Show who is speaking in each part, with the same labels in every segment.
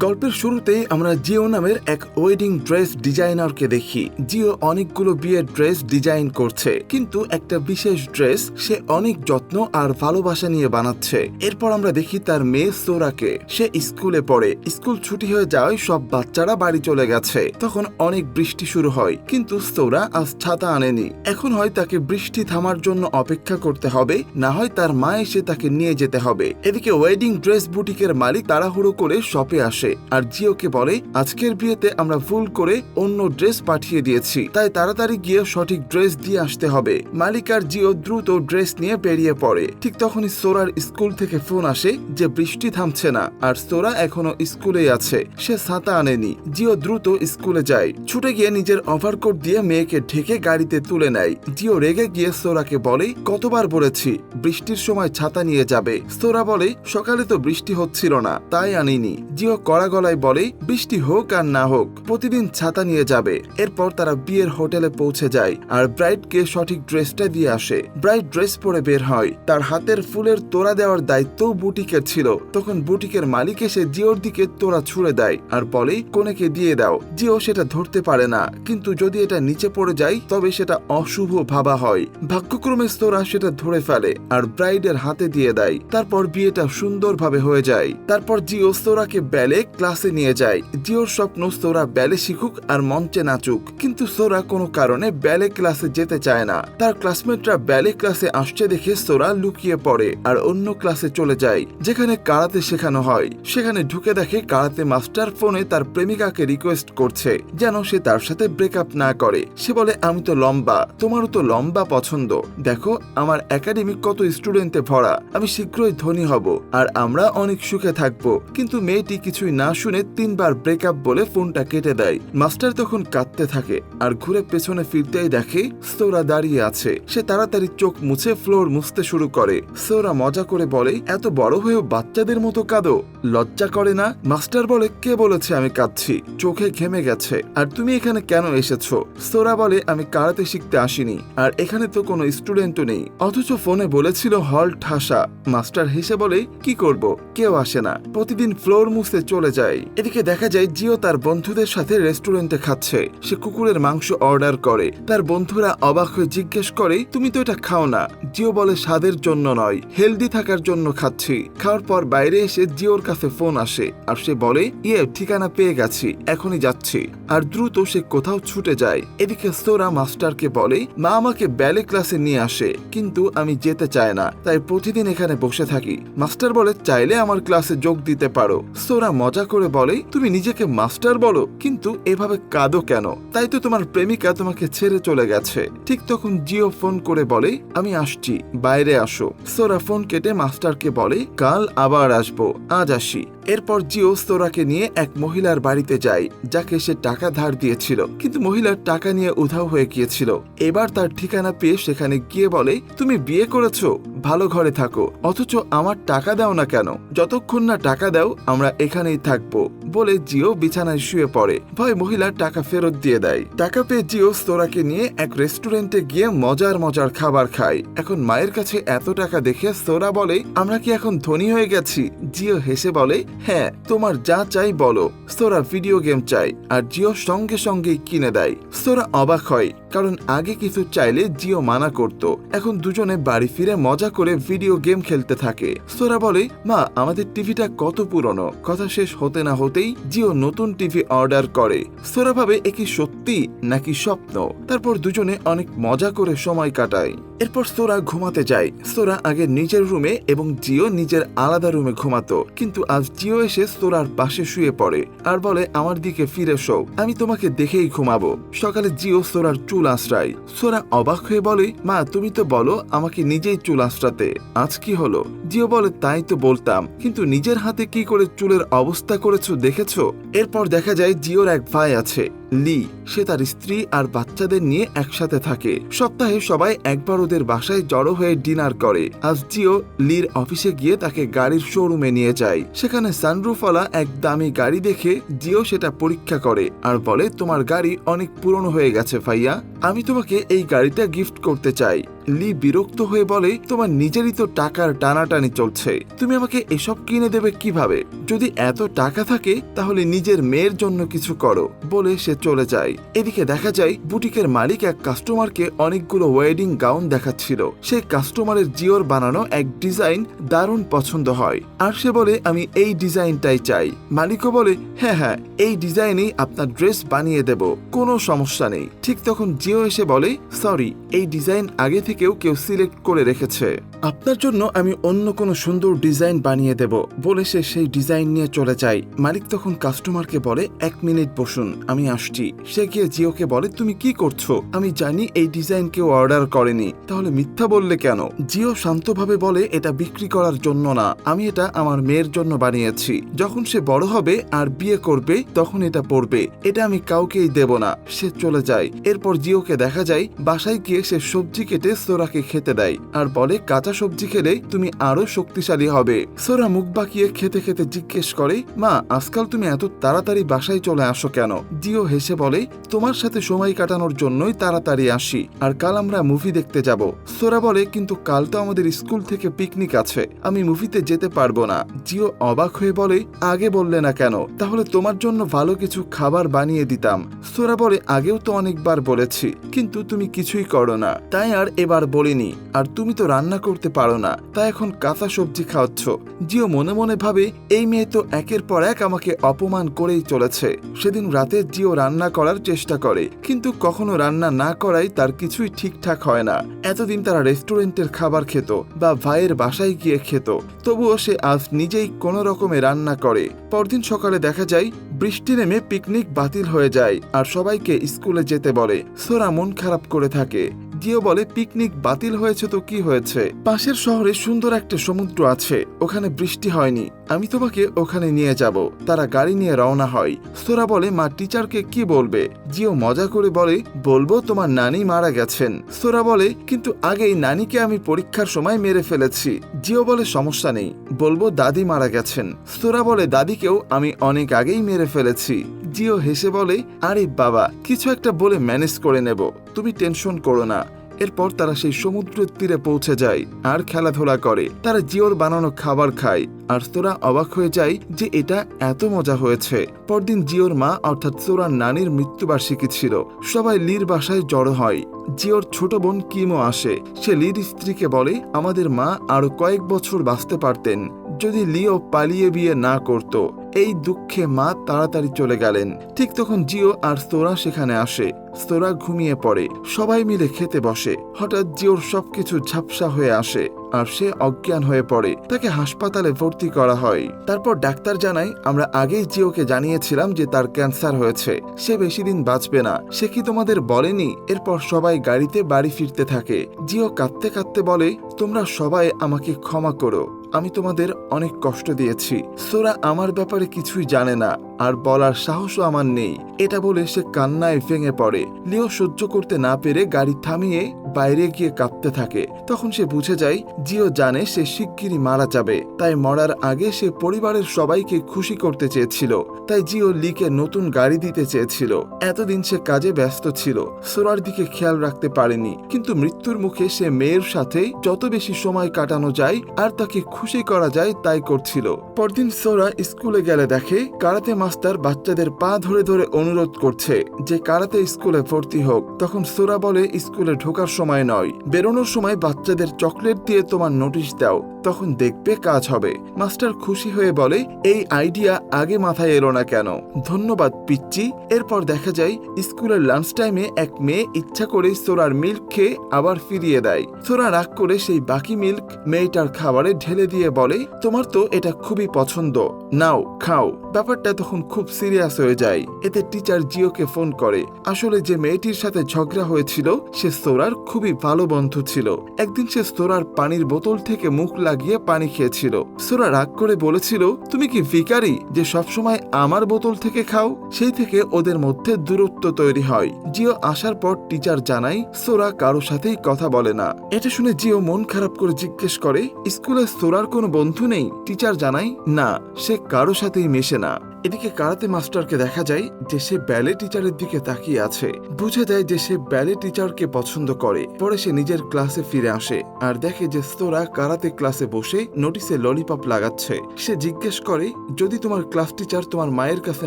Speaker 1: গল্পের শুরুতেই আমরা জিও নামের এক ওয়েডিং ড্রেস ডিজাইনারকে দেখি। জিও অনেকগুলো বিয়ের ড্রেস ডিজাইন করছে, কিন্তু একটা বিশেষ ড্রেস সে অনেক যত্ন আর ভালোবাসা নিয়ে বানাচ্ছে। এরপর আমরা দেখি তার মেয়ে সোরাকে। সে স্কুলে পড়ে। স্কুল ছুটি হয়ে যাওয়ায় সব বাচ্চারা বাড়ি চলে গেছে। তখন অনেক বৃষ্টি শুরু হয়, কিন্তু সোরা আজ ছাতা আনেনি। এখন হয় তাকে বৃষ্টি থামার জন্য অপেক্ষা করতে হবে, না হয় তার মা এসে তাকে নিয়ে যেতে হবে। এদিকে ওয়েডিং ড্রেস বুটিকের মালিক তাড়াহুড়ো করে শপে আসে। আর জিওকে বলে, আজকের বিয়েতে আমরা ভুল করে অন্য ড্রেস পাঠিয়ে দিয়েছি, তাই তাড়াতাড়ি গিয়ে সঠিক ড্রেস দিয়ে আসতে হবে। মালিক আর জিও দ্রুত ড্রেস নিয়ে বেরিয়ে পড়ে। ঠিক তখনই সোরার স্কুল থেকে ফোন আসে যে বৃষ্টি থামছে না, আর সোরা এখনও স্কুলেই আছে, সে ছাতা আনেনি। জিও দ্রুত স্কুলে যায়, ছুটে গিয়ে নিজের ওভারকোট দিয়ে মেয়েকে ঢেকে গাড়িতে তুলে নেয়। জিও রেগে গিয়ে সোরাকে বলে, কতবার বলেছি, বৃষ্টির সময় ছাতা নিয়ে যাবে। সোরা বলে, সকালে তো বৃষ্টি হচ্ছিল না, তাই আনিনি। জিও কড়া গলায় বলে বৃষ্টি হোক আর না হোক, প্রতিদিন ছাতা নিয়ে যাবে। এরপর তারা বিয়ের হোটেলে পৌঁছে যায় আর ব্রাইডকে সঠিক ড্রেসটা দিয়ে আসে। ব্রাইড ড্রেস পরে বের হয়। তার হাতের ফুলের তোড়া দেওয়ার দায়িত্ব বুটিকের ছিল। তখন বুটিকের মালিক এসে জিওর দিকে তোড়া ছুড়ে দেয় আর বলে কোনেকে দিয়ে দাও। জিও সেটা ধরতে পারে না। কিন্তু যদি এটা নিচে পড়ে যায়, তবে সেটা অশুভ ভাবা হয়। ভাগ্যক্রমে স্তোরা সেটা ধরে ফেলে আর ব্রাইডের হাতে দিয়ে দেয়। তারপর বিয়েটা সুন্দরভাবে হয়ে যায়। তারপর জিও স্তোরাকে ব্যালে ক্লাসে নিয়ে যায়। জিওর স্বপ্ন স্তোরা ব্যালে শিখুক আর মঞ্চে নাচুক। কিন্তু সোরা কোনো কারণে ব্যালে ক্লাসে যেতে চায় না। তার ক্লাসমেটরা ব্যালে ক্লাসে আসছে দেখে সোরা লুকিয়ে পড়ে আর অন্য ক্লাসে চলে যায়, যেখানে কারাতে শেখানো হয়। সেখানে ঢুকে দেখে কারাতে মাস্টার ফোনে তার প্রেমিকাকে রিকোয়েস্ট করছে, যেন সে তার সাথে ব্রেকআপ না করে। সে বলে, আমি তো লম্বা, তোমারও তো লম্বা পছন্দ। দেখো, আমার একাডেমি কত স্টুডেন্টে ভরা। আমি শীঘ্রই ধনী হব আর আমরা অনেক সুখে থাকব। কিন্তু মেয়েটি কিছুই না শুনে তিনবার ব্রেকআপ বলে ফোনটা কেটে দেয়। মাস্টার তখন কাঁদতে থাকে আর ঘুরে পেছনে ফিরতেই দেখে সোরা দাঁড়িয়ে আছে। সে তাড়াতাড়ি চোখ মুছে ফ্লোর মুছতে শুরু করে। সোরা মজা করে বলে, এত বড় হয়েও বাচ্চাদের মতো কাঁদো। লজ্জা করে না? মাস্টার বলে, কে বলেছে আমি কাঁদছি? চোখে ঘেমে গেছে। আর তুমি এখানে কেন এসেছ? সোরা বলে, আমি কারাতে শিখতে আসিনি। আর এখানে তো কোনো স্টুডেন্টও নেই। অথচ ফোনে বলেছিল হল ঠাসা। মাস্টার হেসে বলে, কি করব? কেউ আসে না। প্রতিদিন ফ্লোর মুছতে চলে যায়। এদিকে দেখা যায় জিও তার বন্ধুদের সাথে রেস্টুরেন্টে খাচ্ছে। সে কুকুরের মাংস অর্ডার করে। তার বন্ধুরা অবাক হয়ে জিজ্ঞেস করে, তুমি তো এটা খাও না? জিও বলে, স্বাদের জন্য নয়। হেলদি থাকার জন্য খাচ্ছি। খাওয়ার পর বাইরে এসে জিওর কাছে ফোন আসে। আর সে বলে ইয়ে ঠিকানা পেয়ে গেছি। এখনই যাচ্ছি। আর দ্রুত সে কোথাও ছুটে যায়। এদিকে সোরা মাস্টারকে বলে, মা আমাকে ব্যালে ক্লাসে নিয়ে আসে। কিন্তু আমি যেতে চাই না। তাই প্রতিদিন এখানে বসে থাকি। মাস্টার বলে, চাইলে আমার ক্লাসে যোগ দিতে পারো। সোরা মজা করে বলে তুমি নিজেকে মাস্টার বলো, কিন্তু এভাবে কাঁদো কেন? তাই তো তোমার প্রেমিকা তোমাকে ছেড়ে চলে গেছে। ঠিক তখন জিও ফোন করে বলে আমি আসছি, বাইরে আসো। সোরা ফোন কেটে মাস্টারকে বলে, কাল আবার আসব, আজ আসি। এরপর জিও সোরাকে নিয়ে এক মহিলার বাড়িতে যায়, যাকে সে টাকা ধার দিয়েছিল। কিন্তু মহিলার টাকা নিয়ে উধাও হয়ে গিয়েছিল। এবার তার ঠিকানা পেয়ে সেখানে গিয়ে বলে, তুমি বিয়ে করেছ? ভালো ঘরে থাকো। অথচ আমার টাকা দাও না কেন? যতক্ষণ না টাকা দাও, আমরা এখানেই থাকব। বলে জিও বিছানায় শুয়ে পড়ে। ভয় মহিলা টাকা ফেরত দিয়ে দেয়। টাকা পেয়ে জিও সোরাকে নিয়ে এক রেস্টুরেন্টে গিয়ে মজার মজার খাবার খায়। এখন মায়ের কাছে এত টাকা দেখে সোরা বলে, আমরা কি এখন ধনী হয়ে গেছি? জিও হেসে বলে হ্যাঁ তোমার যা চাই বলো। সোরা ভিডিও গেম চাই, আর জিও সঙ্গে সঙ্গেই কিনে দেয়। সোরা অবাক হয়, কারণ আগে কিছু চাইলে জিও মানা করত। এখন দুজনে বাড়ি ফিরে মজা করে ভিডিও গেম খেলতে থাকে। সোরা বলে, মা, আমাদের টিভিটা কত পুরনো। কথা শেষ হতে না হতেই জিও নতুন টিভি অর্ডার করে। সোরা ভাবে, এ কি সত্যি নাকি স্বপ্ন? তারপর দুজনে অনেক মজা করে সময় কাটায়। এরপর সোরা ঘুমাতে যায়। সোরা আগে নিজের রুমে এবং জিও নিজের আলাদা রুমে ঘুমাতো। কিন্তু আজ জিও এসে সোরার পাশে শুয়ে পড়ে আর বলে, আমার দিকে ফিরে শো আমি তোমাকে দেখেই ঘুমাবো। সকালে জিও সোরার চুল আশ্রায়। সোরা অবাক হয়ে বলে, মা, তুমি তো বলো আমাকে নিজেই চুল আশ্রাতে। আজ কি হলো? জিও বলে, তাই তো বলতাম। কিন্তু নিজের হাতে কি করে চুলের অবস্থা করেছ, দেখেছ? এরপর দেখা যায় জিওর এক ভাই আছে। লি, সে তার স্ত্রী আর বাচ্চাদের নিয়ে একসাথে থাকে। সপ্তাহে সবাই একবার ওদের বাসায় জড়ো হয়ে ডিনার করে। আজ জিও লির অফিসে গিয়ে তাকে গাড়ির শোরুমে নিয়ে যায়। সেখানে সানরুফওয়ালা এক দামি গাড়ি দেখে জিও সেটা পরীক্ষা করে আর বলে, তোমার গাড়ি অনেক পুরনো হয়ে গেছে ভাইয়া। আমি তোমাকে এই গাড়িটা গিফট করতে চাই। লি বিরক্ত হয়ে বলে, তোমার নিজেরই তো টাকার টানাটানি চলছে। তুমি আমাকে এসব কিনে দেবে কীভাবে? যদি এত টাকা থাকে, তাহলে নিজের মেয়ের জন্য কিছু করো। বলে সে চলে যায়। এদিকে দেখা যায়, বুটিকের মালিক এক কাস্টমারকে অনেকগুলো ওয়েডিং গাউন দেখাচ্ছিল। সেই কাস্টমারের জিওর বানানো এক ডিজাইন দারুণ পছন্দ হয়। আর সে বলে, আমি এই ডিজাইনটাই চাই। মালিকও বলে হ্যাঁ হ্যাঁ এই ডিজাইনেই আপনার ড্রেস বানিয়ে দেব, কোনো সমস্যা নেই। ঠিক তখন জিও এসে বলে, সরি, এই ডিজাইন আগে থেকেও কেউ সিলেক্ট করে রেখেছে। আপনার জন্য আমি অন্য কোনো সুন্দর ডিজাইন বানিয়ে দেব। বলে সে সেই ডিজাইন নিয়ে চলে যায়। মালিক তখন কাস্টমারকে বলে, এক মিনিট বসুন, আমি আসছি। সে গিয়ে জিওকে বলে, তুমি কি করছ? আমি জানি এই ডিজাইন কেউ অর্ডার করেনি। তাহলে মিথ্যা বললে কেন? জিও শান্তভাবে বলে, এটা বিক্রি করার জন্য না। আমি এটা আমার মেয়ের জন্য বানিয়েছি। যখন সে বড় হবে আর বিয়ে করবে, তখন এটা পড়বে এটা আমি কাউকেই দেব না। সে চলে যায়। এরপর জিওকে দেখা যায়, বাসায় গিয়ে সে সবজি কেটে সোরাকে খেতে দেয়। আর বলে, কাঁচা সবজি খেলে তুমি আরও শক্তিশালী হবে। সোরা মুখ বাঁকিয়ে খেতে খেতে জিজ্ঞেস করে, মা, আজকাল তুমি এত তাড়াতাড়ি বাসায় চলে আসো কেন? জিও হেসে বলে, তোমার সাথে সময় কাটানোর জন্যই তাড়াতাড়ি আসি, আর কাল আমরা মুভি দেখতে যাব। সোরা বলে, কিন্তু কাল তো আমাদের স্কুল থেকে পিকনিক আছে, আমি মুভিতে যেতে পারব না। জিও অবাক হয়ে বলে, আগে বললে না কেন? তাহলে তোমার জন্য ভালো কিছু খাবার বানিয়ে দিতাম। সোরা বলে, আগেও তো অনেকবার বলেছি, কিন্তু তুমি কিছুই করো না। তাই আর এবার বলিনি, আর তুমি তো রান্না করতে পারো না, তাই এখন কাঁচা সবজি খাওয়াচ্ছ। জিও মনে মনে ভাবে, এই মেয়ে তো একের পর এক আমাকে অপমান করেই চলেছে। সেদিন রাতে জিও রান্না করার চেষ্টা করে, কিন্তু কখনো রান্না না করাই তার কিছুই ঠিকঠাক হয় না। এতদিন তারা রেস্টুরেন্টের খাবার খেত বা ভাইয়ের বাসায় গিয়ে খেত, তবুও সে আজ নিজেই কোনো রকমে রান্না করে। পরদিন সকালে দেখা যায়, বৃষ্টি নেমে পিকনিক বাতিল হয়ে যায় আর সবাইকে স্কুলে যেতে বলে। সোরা মন খারাপ করে থাকে। জিও বলে, পিকনিক বাতিল হয়েছে তো কি হয়েছে? পাশের শহরে সুন্দর একটা সমুদ্র আছে, ওখানে বৃষ্টি হয়নি। আমি তোমাকে ওখানে নিয়ে যাব। তারা গাড়ি নিয়ে রওনা হয়। সোরা বলে, মা, টিচারকে কি বলবে? জিও মজা করে বলে, বলব তোমার নানি মারা গেছেন। সোরা বলে, কিন্তু আগেই নানিকে আমি পরীক্ষার সময় মেরে ফেলেছি। জিও বলে, সমস্যা নেই, বলব দাদি মারা গেছেন। সোরা বলে, দাদিকেও আমি অনেক আগেই মেরে ফেলেছি। জিও হেসে বলে, আরে বাবা, কিছু একটা বলে ম্যানেজ করে নেব। তুমি টেনশন করো না। এরপর তারা সেই সমুদ্রের তীরে পৌঁছে যায় আর খেলাধুলা করে। তারা জিওর বানানো খাবার খায়। আর তোরা অবাক হয়ে যায় যে এটা এত মজা হয়েছে। পরদিন জিওর মা, অর্থাৎ সোরার নানির মৃত্যুবার্ষিকী ছিল। সবাই লির বাসায় জড়ো হয়। জিওর ছোট বোন কিমও আসে। সে লির স্ত্রীকে বলে, আমাদের মা আরও কয়েক বছর বাঁচতে পারতেন। যদি লিও পালিয়ে বিয়ে না করত এই দুঃখে মা তাড়াতাড়ি চলে গেলেন। ঠিক তখন জিও আর স্তোরা সেখানে আসে। স্তোরা ঘুমিয়ে পড়ে। সবাই মিলে খেতে বসে। হঠাৎ জিওর সবকিছু ঝাপসা হয়ে আসে আর সে অজ্ঞান হয়ে পড়ে। তাকে হাসপাতালে ভর্তি করা হয়। তারপর ডাক্তার জানায়, আমরা আগেই জিওকে জানিয়েছিলাম যে তার ক্যান্সার হয়েছে। সে বেশি দিন বাঁচবে না। সে কি তোমাদের বলেনি? এরপর সবাই গাড়িতে বাড়ি ফিরতে থাকে। জিও কাঁদতে কাঁদতে বলে, তোমরা সবাই আমাকে ক্ষমা করো। আমি তোমাদের অনেক কষ্ট দিয়েছি। সোরা আমার ব্যাপারে কিছুই জানে না, আর বলার সাহসও আমার নেই। এটা বলে সে কান্নায় ভেঙে পড়ে। লিও সহ্য করতে না পেরে গাড়ি থামিয়ে বাইরে গিয়ে কাঁদতে থাকে। তখন সে বুঝে যায়, জিও জানে সে শিগগিরই মারা যাবে। তাই মরার আগে সে পরিবারের সবাইকে খুশি করতে চেয়েছিল। তাই জিও লিকে নতুন গাড়ি দিতে চেয়েছিল। এতদিন সে কাজে ব্যস্ত ছিল। সোরার দিকে খেয়াল রাখতে পারেনি। কিন্তু মৃত্যুর মুখে সে মেয়ের সাথে যত বেশি সময় কাটানো যায় আর তাকে খুশি করা যায় তাই করছিল। পরদিন সোরা স্কুলে গেলে দেখে কারাতে মাস্টার বাচ্চাদের পা ধরে ধরে অনুরোধ করছে যে কারাতে স্কুলে ভর্তি হোক। তখন সোরা বলে, স্কুলে ঢোকার সময় নয়। বেরোনোর সময় বাচ্চাদের চকলেট দিয়ে তোমার নোটিশ দাও, তখন দেখবে কাজ হবে। মাস্টার খুশি হয়ে বলে, এই আইডিয়া আগে মাথায় এলো না কেন? ধন্যবাদ, পিচ্চি। এরপর দেখা যায়, স্কুলের লাঞ্চ টাইমে এক মেয়ে ইচ্ছা করে সোরার মিল্ক খেয়ে আবার ফিরিয়ে দেয়। সোরা রাগ করে সেই বাকি মিল্ক মেয়েটার খাবারে ঢেলে দিয়ে বলে, তোমার তো এটা খুবই পছন্দ। নাও, খাও। ব্যাপারটা তখন খুব সিরিয়াস হয়ে যায়। এতে টিচার জিওকে ফোন করে। আসলে যে মেয়েটির সাথে ঝগড়া হয়েছিল, সে সোরার খুবই ভালো বন্ধু ছিল। একদিন সে সোরার পানির বোতল থেকে মুখ লাগিয়ে পানি খেয়েছিল। সোরা রাগ করে বলেছিল, তুমি কি ভিকারি যে সবসময় আমার বোতল থেকে খাও? সেই থেকে ওদের মধ্যে দূরত্ব তৈরি হয়। জিও আসার পর টিচার জানাই সোরা কারও সাথেই কথা বলে না। এটা শুনে জিও মন খারাপ করে জিজ্ঞেস করে, স্কুলে সোরার কোনো বন্ধু নেই? টিচার জানাই না, সে কারও সাথেই মেশে না। এদিকে কারাতে মাস্টারকে দেখা যায় যে সে ব্যালে টিচারের দিকে তাকিয়ে আছে। বুঝে দেয় যে সে ব্যালে টিচারকে পছন্দ করে। পরে সে নিজের ক্লাসে ফিরে আসে আর দেখে যে স্তোরা কারাতে ক্লাসে বসে নোটিসে ললিপপ লাগাচ্ছে। সে জিজ্ঞেস করে, যদি তোমার ক্লাস টিচার তোমার মায়ের কাছে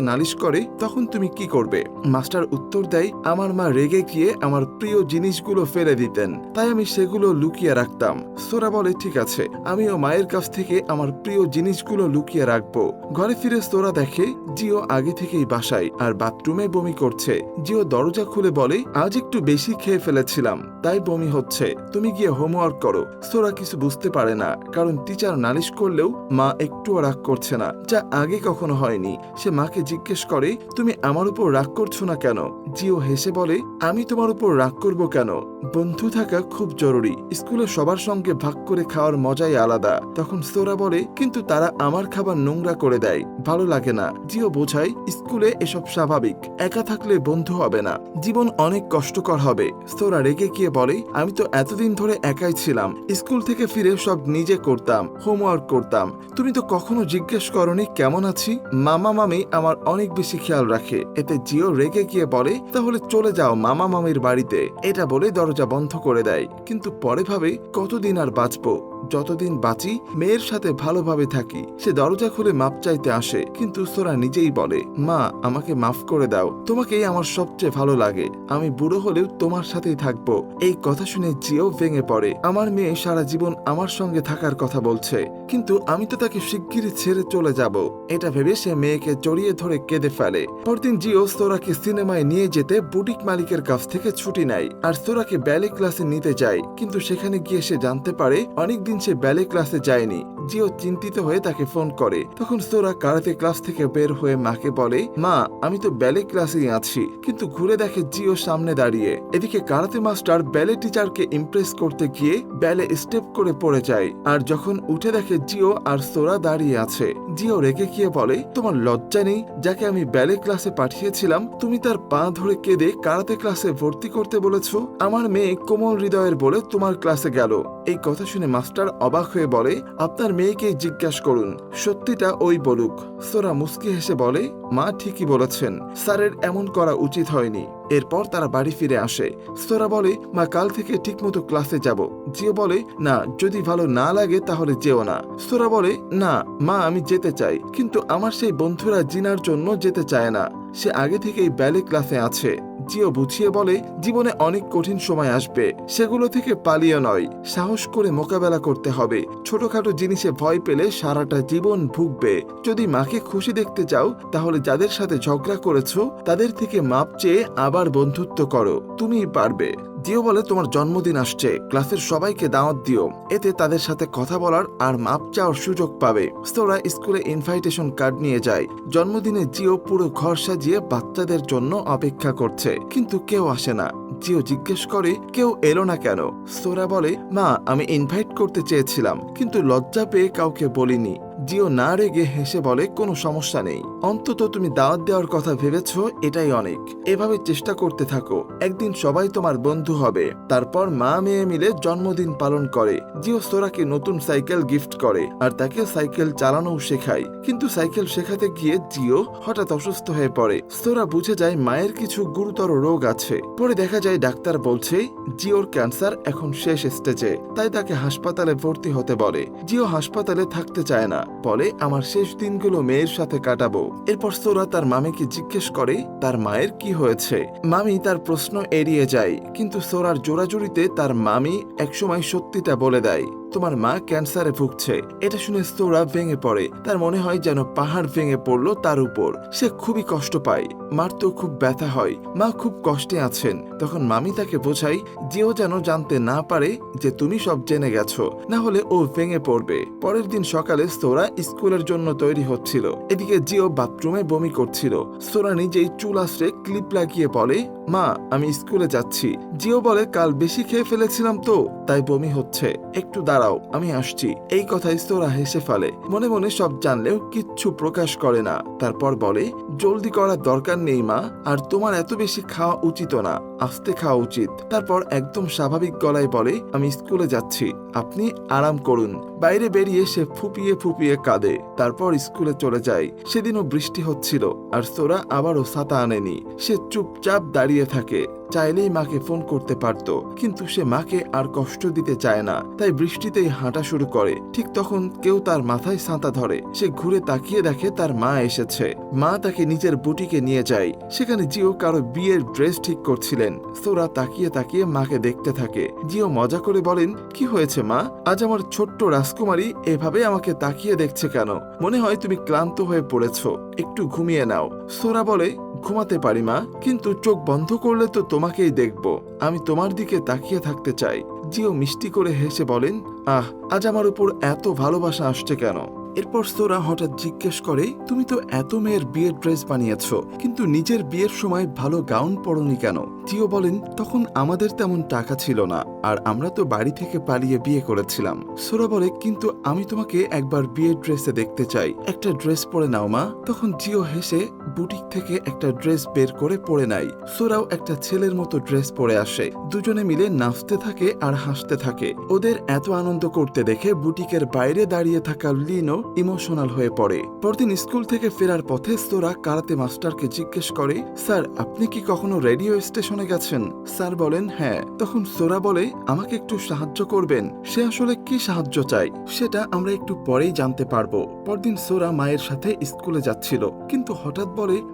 Speaker 1: নালিশ করে, তখন তুমি কি করবে? মাস্টার উত্তর দেয়, আমার মা রেগে গিয়ে আমার প্রিয় জিনিসগুলো ফেলে দিতেন। তাই আমি সেগুলো লুকিয়ে রাখতাম। সোরা বলে, ঠিক আছে, আমিও মায়ের কাছ থেকে আমার প্রিয় জিনিসগুলো লুকিয়ে রাখব। ঘরে ফিরে সোরা দেখে জিও আগে থেকেই বাসায় আর বাথরুমে বমি করছে। জিও দরজা খুলে বলে, আজ একটু বেশি খেয়ে ফেলেছিলাম, তাই বমি হচ্ছে। তুমি গিয়ে হোমওয়ার্ক করো। সোরা কিছু বুঝতে পারে না, কারণ টিচার নালিশ করলেও মা একটুও রাগ করছে না, যা আগে কখনো হয়নি। সে মাকে জিজ্ঞেস করে, তুমি আমার উপর রাগ করছ না কেন? জিও হেসে বলে, আমি তোমার উপর রাগ করব কেন? বন্ধু থাকা খুব জরুরি। স্কুলে সবার সঙ্গে ভাগ করে খাওয়ার মজাই আলাদা। তখন সোরা বলে, কিন্তু তারা আমার খাবার নোংরা করে দেয়, ভালো লাগে না। জিও বোঝায় স্কুলে এসব স্বাভাবিক। একা থাকলে বন্ধু হবে না। জীবন অনেক কষ্টকর হবে। সোরা রেগে গিয়ে বলে, আমি তো এতদিন ধরে একাই ছিলাম। স্কুল থেকে ফিরে সব নিজে করতাম, হোমওয়ার্ক করতাম। তুমি তো কখনো জিজ্ঞেস করনি কেমন আছি? মামা মামি আমার অনেক বেশি খেয়াল রাখে। এতে জিও রেগে গিয়ে বলে, তাহলে চলে যাও মামা মামির বাড়িতে। এটা বলে দরজা বন্ধ করে দেয়। কিন্তু পরে ভাবে, কতদিন আর বাঁচবো? যতদিন বাঁচি, মেয়ের সাথে ভালোভাবে থাকি। সে দরজা খুলে মাপ চাইতে আসে, কিন্তু সোরা নিজেই বলে, মা, আমাকে মাফ করে দাও। তোমাকেই আমার সবচেয়ে ভালো লাগে। আমি বুড়ো হলেও তোমার সাথেই থাকব। এই কথা শুনে জিও ভেঙে পড়ে। আমার মেয়ে সারা জীবন আমার সঙ্গে থাকার কথা বলছে, কিন্তু আমি তো তাকে শিগগিরই ছেড়ে চলে যাব। এটা ভেবে সে মেয়েকে জড়িয়ে ধরে কেঁদে ফেলে। পরদিন জিও সোরাকে সিনেমায় নিয়ে যেতে বুটিক মালিকের কাছ থেকে ছুটি নেয়, আর সোরাকে ব্যালে ক্লাসে নিতে যায়। কিন্তু সেখানে গিয়ে সে জানতে পারে, অনেকদিন সে ব্যালে ক্লাসে যায়নি। জিও চিন্তিত হয়ে তাকে ফোন করে। তখন সোরা কারাতে ক্লাস থেকে বের হয়ে মাকে বলে, মা, আমি তো ব্যালে ক্লাসেই আছি। কিন্তু ঘুরে দেখে জিও সামনে দাঁড়িয়ে। এদিকে কারাতে মাস্টার ব্যালে টিচারকে ইমপ্রেস করতে গিয়ে ব্যালে স্টেপ করে পড়ে যায়। আর যখন উঠে দেখে জিও আর সোরা দাঁড়িয়ে আছে, জিও রেগে গিয়ে বলে, তোমার লজ্জা নেই, যাকে আমি ব্যালে ক্লাসে পাঠিয়েছিলাম, তুমি তার পা ধরে কেঁদে কারাতে ক্লাসে ভর্তি করতে বলেছ? আমার মেয়ে কোমল হৃদয়ের বলে তোমার ক্লাসে গেল। এই কথা শুনে মাস্টার অবাক হয়ে বলে, আপনার মেয়েকে জিজ্ঞাসা করুন। সত্যিটা ওই বলুক। সোরা মুস্কি হেসে বলে, মা ঠিকই বলেছেন। স্যারের এমন করা উচিত হয়নি। এরপর তারা বাড়ি ফিরে আসে। সোরা বলে, মা, কাল থেকে ঠিকমতো ক্লাসে যাব। জিও বলে, না, যদি ভালো না লাগে তাহলে যেও না। সোরা বলে, না, মা, আমি যেতে চাই। কিন্তু আমার সেই বন্ধুরা জিনার জন্য যেতে চায় না। সে আগে থেকেই ব্যালে ক্লাসে আছে। জিও বুঝিয়ে বলে, জীবনে অনেক কঠিন সময় আসবে। সেগুলো থেকে পালিয়ে নয়। সাহস করে মোকাবেলা করতে হবে। ছোটখাটো জিনিসে ভয় পেলে সারাটা জীবন ভুগবে। যদি মাকে খুশি দেখতে চাও, তাহলে যাদের সাথে ঝগড়া করেছ, তাদের থেকে মাপ চেয়ে আবার বন্ধুত্ব করো। তুমি পারবে। জিও বলে তোমার জন্মদিন আসছে। ক্লাসের সবাইকে দাওয়াত দিও। এতে তাদের সাথে কথা বলার আর মাপ চাওয়ার সুযোগ পাবে। স্তোরা স্কুলে ইনভাইটেশন কার্ড নিয়ে যায়। জন্মদিনে জিও পুরো ঘর সাজিয়ে বাচ্চাদের জন্য অপেক্ষা করছে। কিন্তু কেউ আসে না। জিও জিজ্ঞেস করে, কেউ এলো না কেন? সোরা বলে, মা, আমি ইনভাইট করতে চেয়েছিলাম। কিন্তু লজ্জা পেয়ে কাউকে বলিনি। জিও না রেগে হেসে বলে, কোনো সমস্যা নেই। অন্তত তুমি দাওয়াত দেওয়ার কথা ভেবেছো, এটাই অনেক। এভাবে চেষ্টা করতে থাকো। একদিন সবাই তোমার বন্ধু হবে। তারপর মা মেয়ে মিলে জন্মদিন পালন করে। জিও সোরাকে নতুন সাইকেল গিফট করে আর তাকে সাইকেল চালানোও শেখায়। কিন্তু সাইকেল শেখাতে গিয়ে জিও হঠাৎ অসুস্থ হয়ে পড়ে। সোরা বুঝে যায় মায়ের কিছু গুরুতর রোগ আছে। পরে দেখা যায় ডাক্তার বলছে, জিওর ক্যান্সার এখন শেষ স্টেজে। তাই তাকে হাসপাতালে ভর্তি হতে বলে। জিও হাসপাতালে থাকতে চায় না। বলে, আমার শেষ দিনগুলো মেয়ের সাথে কাটাবো। এরপর সোরা তার মামিকে জিজ্ঞেস করে, তার মায়ের কি হয়েছে? মামি তার প্রশ্ন এড়িয়ে যায়, কিন্তু সোরার জোরাজুরিতে তার মামি একসময় সত্যিটা বলে দেয়। তোমার মা ক্যান্সারে ভুগছে। এটা শুনে সোরা ভেঙে পড়ে। তার মনে হয় যেন পাহাড় ভেঙে পড়ল তার উপর। সে খুবই কষ্ট পায়। মার তো খুব ব্যথা হয়। মা খুব কষ্টে আছেন। তখন মামি তাকে বোঝাই যেও যেন জানতে না পারে যে তুমি সব জেনে গেছো। না হলে ও ভেঙে পড়বে। পরের দিন সকালে সোরা স্কুলের জন্য তৈরি হচ্ছিল। এদিকে জিও বাথরুমে বমি করছিল। সোরা নিজেই চুল আশ্রে ক্লিপ লাগিয়ে বলে, মা, আমি স্কুলে যাচ্ছি। জিও বলে, কাল বেশি খেয়ে ফেলেছিলাম তো, তাই বমি হচ্ছে। একটু দাঁড়া দাঁড়াও, আমি আসছি। এই কথায় সোরা হেসে ফেলে। মনে মনে সব জানলেও কিচ্ছু প্রকাশ করে না। তারপর বলে, জলদি করার দরকার নেই মা, আর তোমার এত বেশি খাওয়া উচিত না, আস্তে খাওয়া উচিত। তারপর একদম স্বাভাবিক গলায় বলে, আমি স্কুলে যাচ্ছি, আপনি আরাম করুন। বাইরে বেরিয়ে সে ফুপিয়ে ফুপিয়ে কাঁদে। তারপর স্কুলে চলে যায়। সেদিনও বৃষ্টি হচ্ছিল, আর সোরা আবারও ছাতা আনেনি। সে চুপচাপ দাঁড়িয়ে থাকে। চাইলেই মাকে ফোন করতে পারত, কিন্তু সে মাকে আর কষ্ট দিতে চায় না, তাই বৃষ্টিতেই হাঁটা শুরু করে। ঠিক তখন কেউ তার মাথায় ছাতা ধরে। সে ঘুরে তাকিয়ে দেখে তার মা এসেছে। মা তাকে নিজের বুটিকে নিয়ে যায়। সেখানে জিও কারও বিয়ের ড্রেস ঠিক করছিলেন। সোরা তাকিয়ে তাকিয়ে মাকে দেখতে থাকে। জিও মজা করে বলেন, কি হয়েছে মা? আজ আমার ছোট্ট রাজকুমারী এভাবে আমাকে তাকিয়ে দেখছে কেন? মনে হয় তুমি ক্লান্ত হয়ে পড়েছ। একটু ঘুমিয়ে নাও। সোরা বলে ঘুমাতে পারি মা, কিন্তু চোখ বন্ধ করলে তো তোমাকেই দেখব। আমি তোমার দিকে তাকিয়ে থাকতে চাই। জিও মিষ্টি করে হেসে বলেন, আহ, আজ আমার উপর এত ভালোবাসা আসছে কেন? এরপর সোরা হঠাৎ জিজ্ঞেস করে, তুমি তো এত মেয়ের বিয়ের ড্রেস বানিয়েছ, কিন্তু নিজের বিয়ের সময় ভালো গাউন পরনি কেন? জিও বলেন, তখন আমাদের তেমন টাকা ছিল না, আর আমরা তো বাড়ি থেকে পালিয়ে বিয়ে করেছিলাম। সোরা বলে, কিন্তু আমি তোমাকে একবার বিয়ের ড্রেসে দেখতে চাই। একটা ড্রেস পরে নাও মা। তখন জিও হেসে বুটিক থেকে একটা ড্রেস বের করে পরে নাই সোরাও একটা ছেলের মতো ড্রেস পরে আসে। দুজনে মিলে নাচতে থাকে আর হাসতে থাকে। ওদের এত আনন্দ করতে দেখে বুটিকের বাইরে দাঁড়িয়ে থাকা লিনো ইমোশনাল হয়ে পড়ে। পরদিন স্কুল থেকে ফেরার পথে সোরা কারাতে মাস্টারকে জিজ্ঞেস করে, স্যার, আপনি কি কখনো রেডিও স্টেশনে গেছেন? স্যার বলেন হ্যাঁ। তখন সোরা বলে, আমাকে একটু সাহায্য করবেন। সে আসলে কি সাহায্য চাই সেটা আমরা একটু পরেই জানতে পারব। পরদিন সোরা মায়ের সাথে স্কুলে যাচ্ছিল। কিন্তু হঠাৎ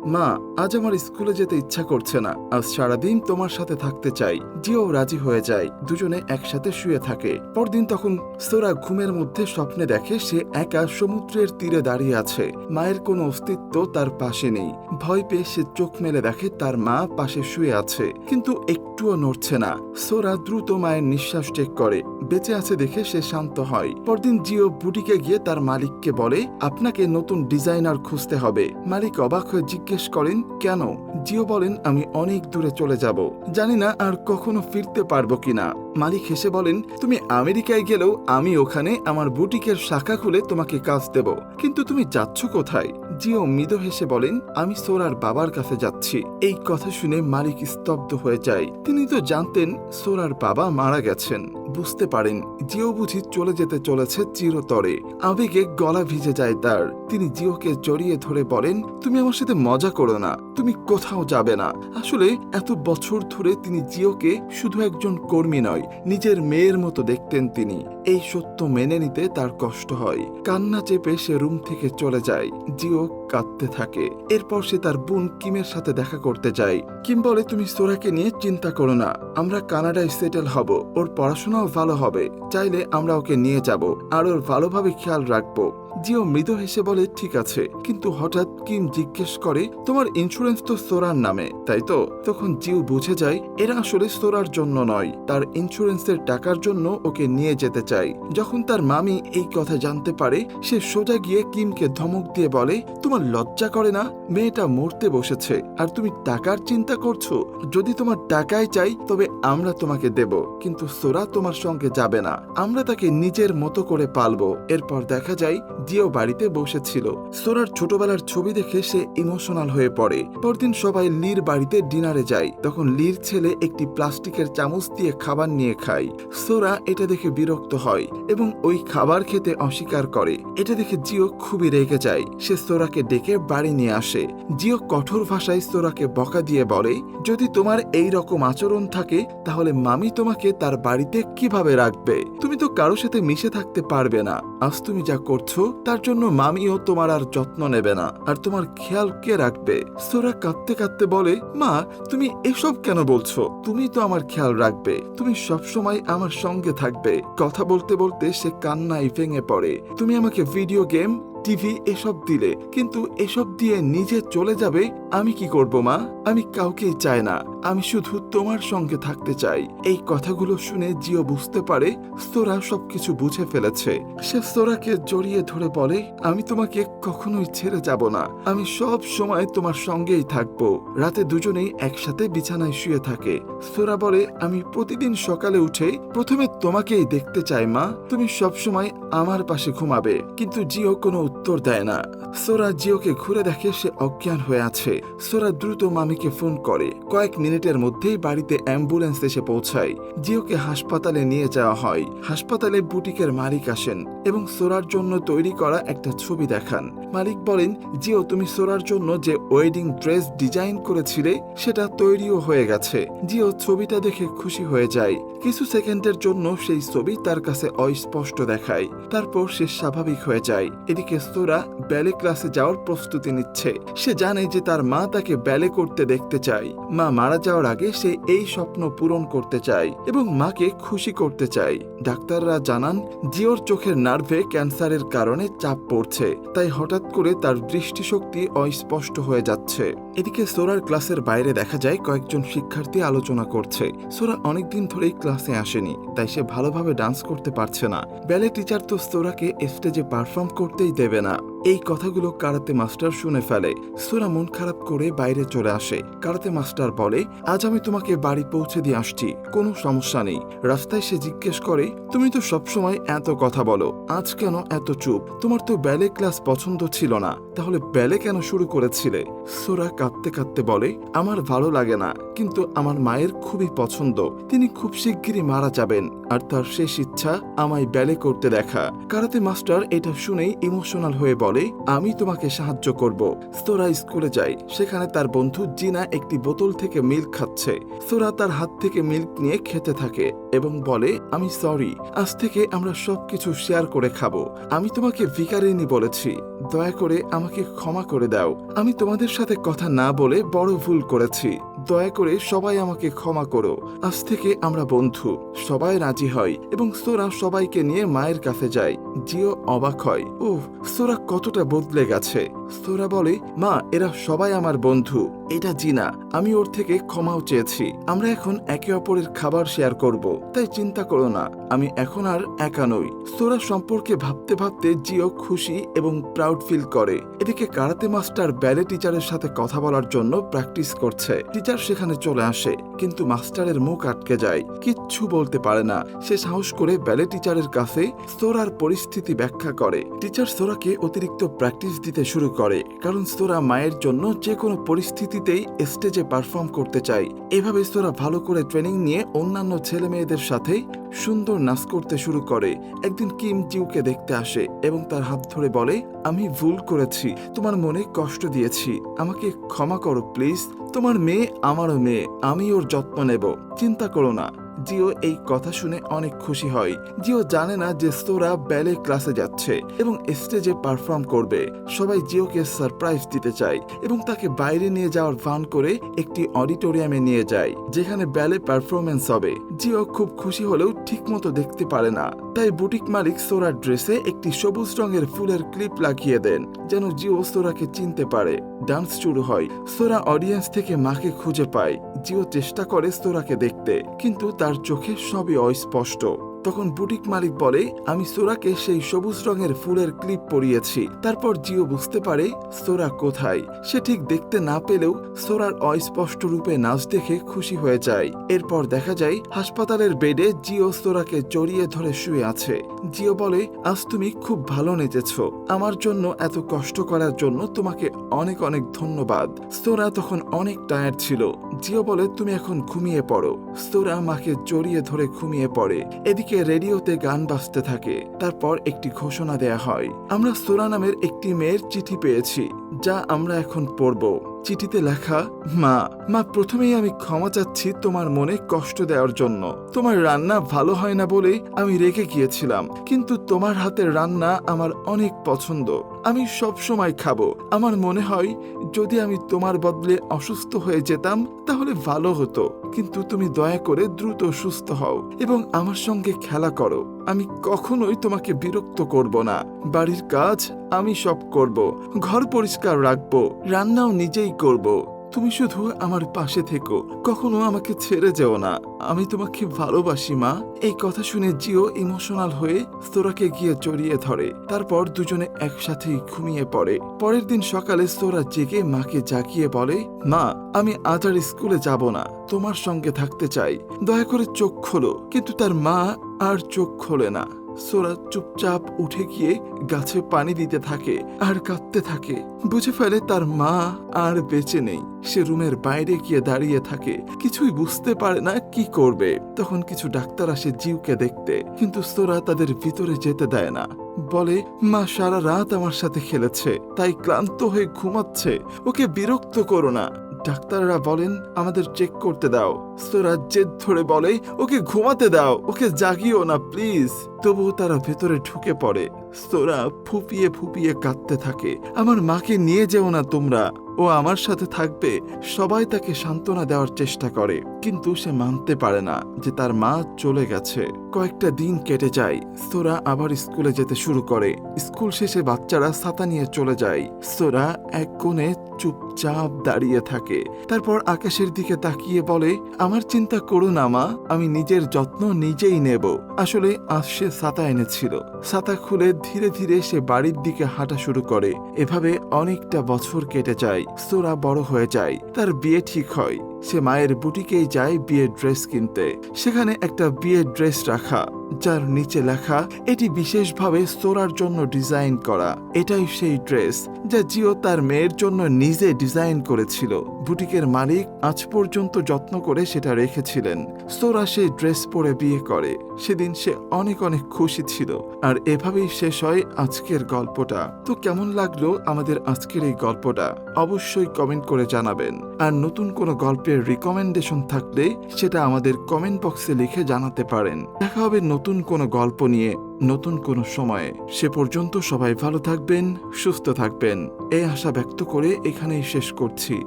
Speaker 1: মা, আজ আমার স্কুলে যেতে ইচ্ছা করছে না। আজ সারাদিন তোমার সাথে থাকতে চাই। জিও রাজি হয়ে যায়। দুজনে একসাথে শুয়ে থাকে। পরদিন তখন সোরা ঘুমের মধ্যে স্বপ্নে দেখে সে একা সমুদ্রের তীরে দাঁড়িয়ে আছে। মায়ের কোনো অস্তিত্ব তার পাশে নেই। ভয় পেয়ে সে চোখ মেলে দেখে তার মা পাশে শুয়ে আছে। কিন্তু একটুও নড়ছে না। সোরা দ্রুত মায়ের নিঃশ্বাস চেক করে। বেঁচে আছে দেখে সে শান্ত হয়। পরদিন জিও বুটিকে গিয়ে তার মালিককে বলে, আপনাকে নতুন ডিজাইনার খুঁজতে হবে। মালিক অবাক হয়ে জিজ্ঞেস করেন, কেন? জিও বলেন, আমি অনেক দূরে চলে যাব। জানি না আর কখনো ফিরতে পারব কিনা। মালিক হেসে বলেন, তুমি আমেরিকায় গেলেও আমি ওখানে আমার বুটিকের শাখা খুলে তোমাকে কাজ দেব। কিন্তু তুমি যাচ্ছ কোথায়? জিও মৃদু হেসে বলেন, আমি সোরার বাবার কাছে যাচ্ছি। এই কথা শুনে মালিক স্তব্ধ হয়ে যায়। তিনি তো জানতেন সোরার বাবা মারা গেছেন। বুঝতে পারেন, জিও বুঝি চলে যেতে চলেছে চিরতরে। আবেগে গলা ভিজে যায় তার। তিনি জিওকে জড়িয়ে ধরে বলেন, তুমি আমার সাথে মজা করো না। তুমি কোথাও যাবে না। আসলে এত বছর ধরে তিনি জিওকে শুধু একজন কর্মী নয় নিজের মেয়ের মতো দেখতেন তিনি। এই সত্য মেনে নিতে তার কষ্ট হয়। কান্না চেপে সে রুম থেকে চলে যায়। জিও কাঁদতে থাকে। এরপর সে তার বোন কিমের সাথে দেখা করতে যায়। কিম বলে, তুমি সোরাকে নিয়ে চিন্তা করো না। আমরা কানাডায় সেটেল হব। ওর পড়াশোনাও ভালো হবে। চাইলে আমরা ওকে নিয়ে যাব। আর ওর ভালোভাবে খেয়াল রাখব। জিও মৃদু হেসে বলে, ঠিক আছে। কিন্তু হঠাৎ কিম জিজ্ঞেস করে, তোমার ইন্স্যুরেন্স তো সোরার নামে। তাই তো? তখন জিও বুঝে যায়, এরা আসলে সোরার জন্য নয়। তার ইন্স্যুরেন্সের টাকার জন্য ওকে নিয়ে যেতে চাই যখন তার মামি এই কথা জানতে পারে, সে সোজা গিয়ে কিমকে ধমক দিয়ে বলে, তোমার লজ্জা করে না? মেয়েটা মরতে বসেছে। আর তুমি টাকার চিন্তা করছ? যদি তোমার টাকায় চাই, তবে আমরা তোমাকে দেব। কিন্তু সোরা তোমার সঙ্গে যাবে না। আমরা তাকে নিজের মতো করে পালবো। এরপর দেখা যায় জিও বাড়িতে বসেছিল। সোরার ছোটবেলার ছবি দেখে সে ইমোশনাল হয়ে পড়ে। পরদিন সবাই লির বাড়িতে ডিনারে যায়। তখন লির ছেলে একটি প্লাস্টিকের চামচ দিয়ে খাবার নিয়ে খায়। সোরা এটা দেখে বিরক্ত হয় এবং ওই খাবার খেতে অস্বীকার করে। এটা দেখে জিও খুবই রেগে যায়। সে সোরাকে ডেকে বাড়ি নিয়ে আসে। জিও কঠোর ভাষায় সোরাকে বকা দিয়ে বলে, যদি তোমার এই রকম আচরণ থাকে, তাহলে মামি তোমাকে তার বাড়িতে কীভাবে রাখবে? তুমি তো কারও সাথে মিশে থাকতে পারবে না। আজ তুমি যা করছ তার জন্য মামিও তোমার আর যত্ন নেবে না। আর তোমার খেয়াল কে রাখবে? সোরা কাঁদতে কাঁদতে বলে, মা, তুমি এসব কেন বলছো? তুমি তো আমার খেয়াল রাখবে। তুমি সবসময় আমার সঙ্গে থাকবে। কথা বলতে বলতে সে কান্নায় ভেঙে পড়ে। তুমি আমাকে ভিডিও গেম টিভি এসব দিলে, কিন্তু এসব দিয়ে নিজে চলে যাবে, আমি কি করব মা? আমি কাউকেই চাই না, আমি শুধু তোমার সঙ্গে থাকতে চাই। এই কথাগুলো শুনে জিও বুঝতে পারে সোরা সবকিছু বুঝে ফেলেছে। সে সোরাকে জড়িয়ে ধরে বলে, আমি তোমাকে কখনোই ছেড়ে যাব না। আমি সব সময় তোমার সঙ্গেই থাকব। রাতে দুজনেই একসাথে বিছানায় শুয়ে থাকে। সোরা বলে, আমি প্রতিদিন সকালে উঠে প্রথমে তোমাকেই দেখতে চাই মা। তুমি সব সময় আমার পাশে ঘুমাবে। কিন্তু জিও কোনো উত্তর দেয় না। সোরা জিওকে ঘুরে দেখে সে অজ্ঞান হয়ে আছে। সোরা দ্রুত মামিকে ফোন করে। কয়েক মিনিটের মধ্যেই বাড়িতে অ্যাম্বুলেন্স এসে পৌঁছায়। জিওকে হাসপাতালে নিয়ে যাওয়া হয়। হাসপাতালে বুটিকের মালিক আসেন এবং সোরার জন্য তৈরি করা একটা ছবি দেখান। মালিক বলেন, জিও, তুমি সোরার জন্য যে ওয়েডিং ড্রেস ডিজাইন করেছিলে, সেটা তৈরিও হয়ে গেছে। জিও ছবিটা দেখে খুশি হয়ে যায়। কিছু সেকেন্ডের জন্য সেই ছবি তার কাছে অস্পষ্ট দেখায়। তারপর সে স্বাভাবিক হয়ে যায়। এদিকে সোরা ব্যালে ক্লাসে যাওয়ার প্রস্তুতি নিচ্ছে। সে জানে যে তার মা তাকে ব্যালে করতে দেখতে চায়। মা মারা যাওয়ার আগে সে এই স্বপ্ন পূরণ করতে চায় এবং মাকে খুশি করতে চায়। ডাক্তাররা জানান, জিওর চোখের নার্ভে ক্যান্সারের কারণে চাপ পড়ছে, তাই হঠাৎ করে তার দৃষ্টিশক্তি অস্পষ্ট হয়ে যাচ্ছে। এদিকে সোরার ক্লাসের বাইরে দেখা যায় কয়েকজন শিক্ষার্থী আলোচনা করছে। সোরা অনেকদিন ধরেই ক্লাসে আসেনি, তাই সে ভালোভাবে ডান্স করতে পারছে না। ব্যালে টিচার তো স্তোরাকে স্টেজে পারফর্ম করতেই দেবে না। এই কথাগুলো কারাতে মাস্টার শুনে ফেলে। সোরা মন খারাপ করে বাইরে চলে আসে। কারাতে মাস্টার বলে, আজ আমি তোমাকে বাড়ি পৌঁছে দিয়ে আসছি, কোনো সমস্যা নেই। রাস্তায় সে জিজ্ঞেস করে, তুমি তো সবসময় এত কথা বলো, আজ কেন এত চুপ? তোমার তো ব্যালে ক্লাস পছন্দ ছিল না। তাহলে ব্যালে কেন শুরু করেছিলে? সোরা কাঁদতে কাঁদতে বলে, আমার ভালো লাগে না, কিন্তু আমার মায়ের খুবই পছন্দ। তিনি খুব শিগগিরই মারা যাবেন, আর তার শেষ ইচ্ছা আমায় ব্যালে করতে দেখা। কারাতে মাস্টার এটা শুনেই ইমোশনাল হয়ে বলে। আমি তোমাকে সাহায্য করব। সোরা স্কুলে যায় সেখানে তার বন্ধু জিনা একটি বোতল থেকে মিল্ক খাচ্ছে। সোরা তার হাত থেকে মিল্ক নিয়ে খেতে থাকে এবং বলে, আমি সরি, আজ থেকে আমরা সবকিছু শেয়ার করে খাব। আমি তোমাকে ভিকারিনী বলেছি। দয়া করে আমাকে ক্ষমা করে দাও। আমি তোমাদের সাথে কথা না বলে বড় ভুল করেছি। দয়া করে সবাই আমাকে ক্ষমা করো। আজ থেকে আমরা বন্ধু। সবাই রাজি হয় এবং সোরা সবাইকে নিয়ে মায়ের কাছে যায়। জিও অবাক হয়। ও সোরা কতটা বদলে গেছে। সোরা বলে, মা, এরা সবাই আমার বন্ধু। এটা জিনা। আমি ওর থেকে ক্ষমাও চেয়েছি। আমরা এখন একে অপরের খাবার শেয়ার করব। তাই চিন্তা করো না। আমি এখন আর একা নই। সোরা সম্পর্কে ভাবতে ভাবতে জিও খুশি এবং প্রাউড ফিল করে। এদিকে কারাতে মাস্টার ব্যালে টিচারের সাথে কথা বলার জন্য প্র্যাকটিস করছে। টিচার সেখানে চলে আসে, কিন্তু মাস্টারের মুখ আটকে যায়। কিচ্ছু বলতে পারে না। সে সাহস করে ব্যালে টিচারের কাছে সোরার পরিস্থিতি ব্যাখ্যা করে। টিচার সোরাকে অতিরিক্ত প্র্যাকটিস দিতে শুরু করে কারণ সোরা মায়ের জন্য যে কোনো পরিস্থিতিতেই স্টেজে পারফর্ম করতে চায়। এভাবে সোরা ভালো করে ট্রেনিং নিয়ে অন্যান্য ছেলে মেয়েদের সাথে সুন্দর নাচ করতে শুরু করে। একদিন কিম জিউকে দেখতে আসে এবং তার হাত ধরে বলে, আমি ভুল করেছি, তোমার মনে কষ্ট দিয়েছি। আমাকে ক্ষমা করো প্লিজ তোমার মেয়ে আমারও মেয়ে, আমি ওর যত্ন নেব। চিন্তা করো না। জিও এই কথা শুনে অনেক খুশি হয়। জিও জানে না যে সোরা ব্যালে ক্লাসে যাচ্ছে এবং স্টেজে পারফর্ম করবে। সবাই জিওকে সারপ্রাইজ দিতে চায় এবং তাকে বাইরে নিয়ে যাওয়ার ভান করে একটি অডিটোরিয়ামে নিয়ে যায়, যেখানে ব্যালে পারফরমেন্স হবে। জিও খুব খুশি হলেও ঠিকমতো দেখতে পারে না। তাই বুটিক মালিক সোরার ড্রেসে একটি সবুজ রঙের ফুলের ক্লিপ লাগিয়ে দেন, যেন জিও সোরাকে চিনতে পারে। ডান্স শুরু হয়। সোরা অডিয়েন্স থেকে মাকে খুঁজে পায়। জিও চেষ্টা করে সোরাকে দেখতে, কিন্তু তার চোখে সবই অস্পষ্ট। তখন বুটিক মালিক বলে, আমি সোরাকে সেই সবুজ রঙের ফুলের ক্লিপ পরিয়েছি। তারপর জিও বুঝতে পারে সোরা কোথায়। সে ঠিক দেখতে না পেলেও সোরার অস্পষ্ট রূপে নাচ দেখে খুশি হয়ে যায়। এরপর দেখা যায়, হাসপাতালের বেডে জিও সোরাকে জড়িয়ে ধরে শুয়ে আছে। জিও বলে, আজ তুমি খুব ভালো নেচেছ। আমার জন্য এত কষ্ট করার জন্য তোমাকে অনেক অনেক ধন্যবাদ। সোরা তখন অনেক টায়ার্ড ছিল। জিও বলে, তুমি এখন ঘুমিয়ে পড়ো। সোরা মাকে জড়িয়ে ধরে ঘুমিয়ে পড়ে। এদিকে রেডিওতে গান বাজতে থাকে। তারপর একটি ঘোষণা দেয়া হয়। আমরা সোরা নামের একটি মেয়ের চিঠি পেয়েছি, যা আমরা এখন পড়ব। চিঠিতে লেখা, মা মা, প্রথমেই আমি ক্ষমা চাচ্ছি তোমার মনে কষ্ট দেওয়ার জন্য। তোমার রান্না ভালো হয় না বলে আমি রেগে গিয়েছিলাম। কিন্তু তোমার হাতের রান্না আমার অনেক পছন্দ। আমি সব সময় খাব। আমার মনে হয়, যদি আমি তোমার বদলে অসুস্থ হয়ে যেতাম, তাহলে ভালো হতো। কিন্তু তুমি দয়া করে দ্রুত সুস্থ হও এবং আমার সঙ্গে খেলা করো। আমি কখনোই তোমাকে বিরক্ত করব না। বাড়ির কাজ আমি সব করব। ঘর পরিষ্কার রাখব। রান্নাও নিজেই করব। তুমি শুধু আমার পাশে থেকো। কখনো আমাকে ছেড়ে যেও না। আমি তোমাকে ভালোবাসি, মা। এই কথা শুনে জিও ইমোশনাল হয়ে সোরাকে গিয়ে জড়িয়ে ধরে। তারপর দুজনে একসাথেই ঘুমিয়ে পড়ে। পরের দিন সকালে সোরা জেগে মাকে জাগিয়ে বলে, মা, আমি আজ আর স্কুলে যাব না। তোমার সঙ্গে থাকতে চাই। দয়া করে চোখ খোলো। কিন্তু তার মা আর চোখ খোলে না। সোরা চুপচাপ উঠে গিয়ে গাছে পানি দিতে থাকে আর কাঁদতে থাকে। বুঝে ফেলে তার মা আর বেঁচে নেই। সে রুমের বাইরে গিয়ে দাঁড়িয়ে থাকে। কিছুই বুঝতে পারে না কি করবে। তখন কিছু ডাক্তার আসে জিউকে দেখতে। কিন্তু সোরা তাদের ভিতরে যেতে দেয় না। বলে, মা সারা রাত আমার সাথে খেলেছে। তাই ক্লান্ত হয়ে ঘুমাচ্ছে। ওকে বিরক্ত করো না। ডাক্তাররা বলেন, আমাদের চেক করতে দাও। সোরা জেদ ধরে বলে, ওকে ঘুমাতে দাও, ওকে জাগিও না প্লিজ তবুও তারা ভেতরে ঢুকে পড়ে। সোরা ফুপিয়ে ফুপিয়ে কাঁদতে থাকে। আমার মাকে নিয়ে যেও না তোমরা। ও আমার সাথে থাকবে। সবাই তাকে সান্ত্বনা দেওয়ার চেষ্টা করে। কিন্তু সে মানতে পারে না যে তার মা চলে গেছে। কয়েকটা দিন কেটে যায়। সোরা আবার স্কুলে যেতে শুরু করে। স্কুল শেষে বাচ্চারা ছাতা নিয়ে চলে যায়। সোরা এক কোণে চুপচাপ দাঁড়িয়ে থাকে। তারপর আকাশের দিকে তাকিয়ে বলে, আমার চিন্তা করো না, মা, আমি নিজের যত্ন নিজেই নেব। আসলে আজ সে ছাতা এনেছিল। ছাতা খুলে ধীরে ধীরে সে বাড়ির দিকে হাঁটা শুরু করে। এভাবে অনেকটা বছর কেটে যায়, সোরা বড় হয়ে যায়, তার বিয়ে ঠিক হয়। সে মায়ের বুটিকেই যায় বিয়ের ড্রেস কিনতে। সেখানে একটা বিয়ের ড্রেস রাখা। যার নিচে লেখা, এটি বিশেষভাবে সোরার জন্য ডিজাইন করা। এটাই সেই ড্রেস, যা জিও তার মেয়ের জন্য নিজে ডিজাইন করেছিল। বুটিকের মালিক আজ পর্যন্ত যত্ন করে সেটা রেখেছিলেন। সোরা সেই ড্রেস পরে বিয়ে করে। সেদিন সে অনেক অনেক খুশি ছিল। আর এভাবেই শেষ হয় আজকের গল্পটা। তো কেমন লাগল আমাদের আজকের এই গল্পটা? অবশ্যই কমেন্ট করে জানাবেন। আর নতুন কোনো গল্পের রিকমেন্ডেশন থাকলে সেটা আমাদের কমেন্ট বক্সে লিখে জানাতে পারেন। দেখা হবে নতুন কোনো গল্প নিয়ে। নতুন কোন সময়ে সে পর্যন্ত সবাই ভালো থাকবেন, সুস্থ থাকবেন। এই আশা ব্যক্ত করে এখানেই শেষ করছি।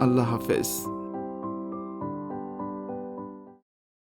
Speaker 1: আল্লাহ হাফেজ।